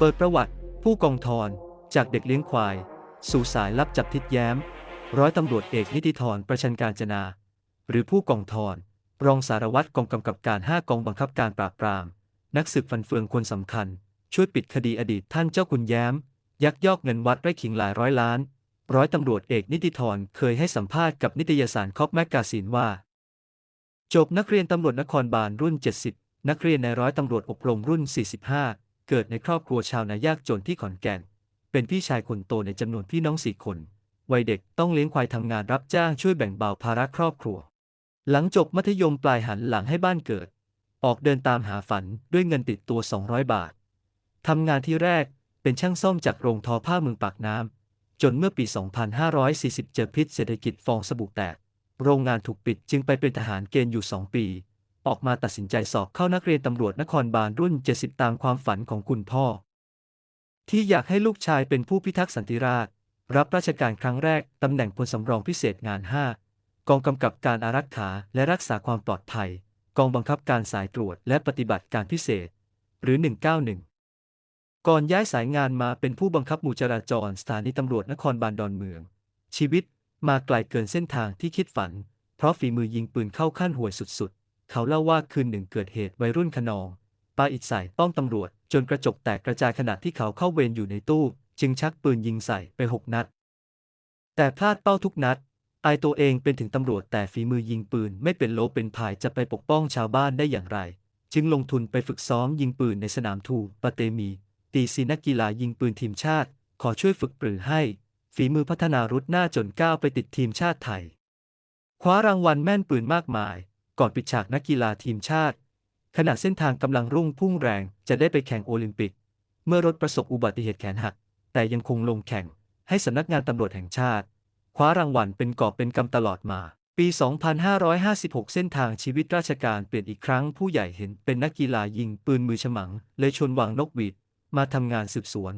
เปิดประวัติ ผู้กองทรจากเด็กเลี้ยงควาย สู่สายลับจับทิดแย้ม ร้อยตำรวจเอกนิติธรประชันการจนา หรือผู้กองทรรองสารวัตรกองกำกับการ 5 กองบังคับการปราบปราม นักสืบฟันเฟืองคนสำคัญ ช่วยปิดคดีอดีตท่านเจ้าคุณแย้ม ยักยอกเงินวัดไร่ขิงหลายร้อยล้าน ร้อยตำรวจเอกนิติธรเคยให้สัมภาษณ์กับนิตยสารคอปแมกกาซีนว่า จบนักเรียนตำรวจนครบาลรุ่น 70 นักเรียนในร้อยตำรวจอบรมรุ่น 45 เกิดในครอบครัวชาวนายากจนที่ขอนแก่น เป็นพี่ชายคนโตในจำนวนพี่น้องสี่คน วัยเด็กต้องเลี้ยงควายทำงานรับจ้างช่วยแบ่งเบาภาระครอบครัว หลังจบมัธยมปลายหันหลังให้บ้านเกิด ออกเดินตามหาฝันด้วยเงินติดตัว 200 บาท ทำงานที่แรกเป็นช่างซ่อมจากโรงทอผ้าเมืองปากน้ำจนเมื่อปี 2540 เจอพิษเศรษฐกิจฟองสบู่แตก โรงงานถูกปิดจึงไปเป็นทหารเกณฑ์อยู่ 2 ปี ออกมาตัดสินใจสอบเข้านักเรียนตำรวจนครบาลรุ่น 70 ตามความฝันของคุณพ่อ ที่อยากให้ลูกชายเป็นผู้พิทักษ์สันติราษฎร์รับราชการครั้งแรกตำแหน่งพลสำรองพิเศษงาน 5 กองกำกับการอารักขาและรักษาความปลอดภัย กองบังคับการสายตรวจและปฏิบัติการพิเศษ หรือ 191 ก่อนย้ายสายงานมาเป็นผู้บังคับหมู่จราจรสถานีตำรวจนครบาลดอนเมือง ชีวิตมาไกลเกินเส้นทางที่คิดฝัน เพราะฝีมือยิงปืนเข้าขั้นห่วยสุด เขาเล่าว่าคืนหนึ่งเกิดเหตุวัยรุ่นขนองปาอิดใส่ป้อมตำรวจ จนกระจกแตกกระจายขณะที่เขาเข้าเวรอยู่ในตู้ จึงชักปืนยิงใส่ไปหกนัด แต่พลาดเป้าทุกนัดอายตัวเองเป็นถึงตำรวจแต่ฝีมือยิงปืนไม่เป็นโลเป็นพายจะไปปกป้องชาวบ้านได้อย่างไร จึงลงทุนไปฝึกซ้อมยิงปืนในสนามทูปะเตมี ตีซีนักกีฬายิงปืนทีมชาติ ขอช่วยฝึกปรือให้ ฝีมือพัฒนารุดหน้าจนก้าวไปติดทีมชาติไทย คว้ารางวัลแม่นปืนมากมาย ก่อนปิดฉากนักกีฬาทีมชาติ ขณะเส้นทางกำลังรุ่งพุ่งแรงจะได้ไปแข่งโอลิมปิก เมื่อรถประสบอุบัติเหตุแขนหัก แต่ยังคงลงแข่ง ให้สำนักงานตำรวจแห่งชาติ คว้ารางวัลเป็นกอบเป็นกำตลอดมา ปี 2556 เส้นทางชีวิตราชการเปลี่ยนอีกครั้งผู้ใหญ่เห็นเป็นนักกีฬายิงปืนมือฉมัง เลยชวนวางนกหวีดมาทำงานสืบสวน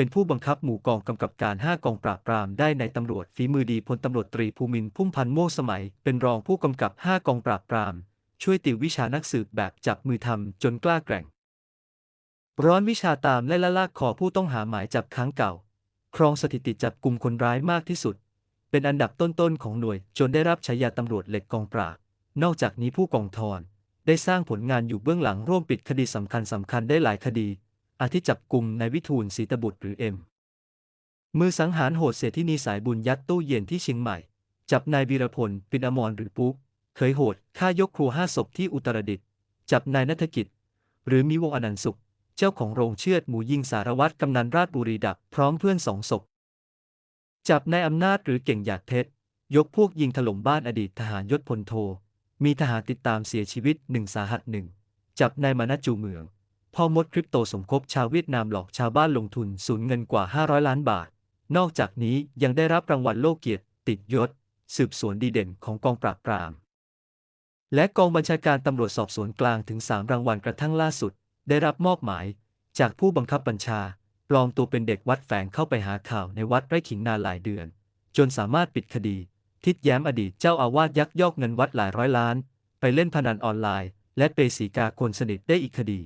เป็นผู้บังคับหมู่กองกำกับการ 5 กองปราบปรามได้ในตำรวจฝีมือดีพลตำรวจตรีภูมินพุ่มพันธ์โมกสมัย เป็นรองผู้กำกับ 5 กองปราบปราม ช่วยติววิชานักสืบแบบจับมือทำจนกล้าแกร่ง ร้อนวิชาตามและละลากคอผู้ต้องหาหมายจับครั้งเก่า ครองสถิติจับกลุ่มคนร้ายมากที่สุด เป็นอันดับต้นๆของหน่วย จนได้รับฉายาตำรวจเหล็กกองปราบ นอกจากนี้ผู้กองทรได้สร้างผลงานอยู่เบื้องหลังร่วมปิดคดีสำคัญสำคัญได้หลายคดี อาทิจับกลุ่มนายวิทูลศรีตบุตรหรือเอ็ม มือสังหารโหดเศรษฐินีสายบุญยัดตู้เย็นที่เชียงใหม่ จับนายวีรพลปินอมรหรือปุ๊กเคยโหดฆ่ายกครัวห้าศพที่อุตรดิตถ์จับนายนัฐกิจ หรือมีวงอนันสุข เจ้าของโรงเชือดหมูยิงสารวัตรกำนันราชบุรีดับพร้อมเพื่อนสองศพจับนายอำนาจหรือเก่งหยาดเพชรยกพวกยิงถล่มบ้านอดีตทหารยศพลโท มีทหารติดตามเสียชีวิตหนึ่งสาหัสหนึ่งจับนายมานะจูเมือง พ่อมดคริปโตสมคบชาวเวียดนามหลอกชาวบ้านลงทุนสูญเงินกว่า 500 ล้านบาท นอกจากนี้ยังได้รับรางวัลโลกเกียรติ ติดยศ สืบสวนดีเด่นของกองปราบปราม และกองบัญชาการตำรวจสอบสวนกลางถึง 3 รางวัลกระทั่งล่าสุด ได้รับมอบหมาย จากผู้บังคับบัญชาปลอมตัวเป็นเด็กวัดแฝงเข้าไปหาข่าวในวัดไร่ขิงนานหลายเดือน จนสามารถปิดคดี ทิดแย้มอดีตเจ้าอาวาสยักยอกเงินวัดหลายร้อยล้าน ไปเล่นพนันออนไลน์ และเปสีกาคนสนิทได้อีกคดี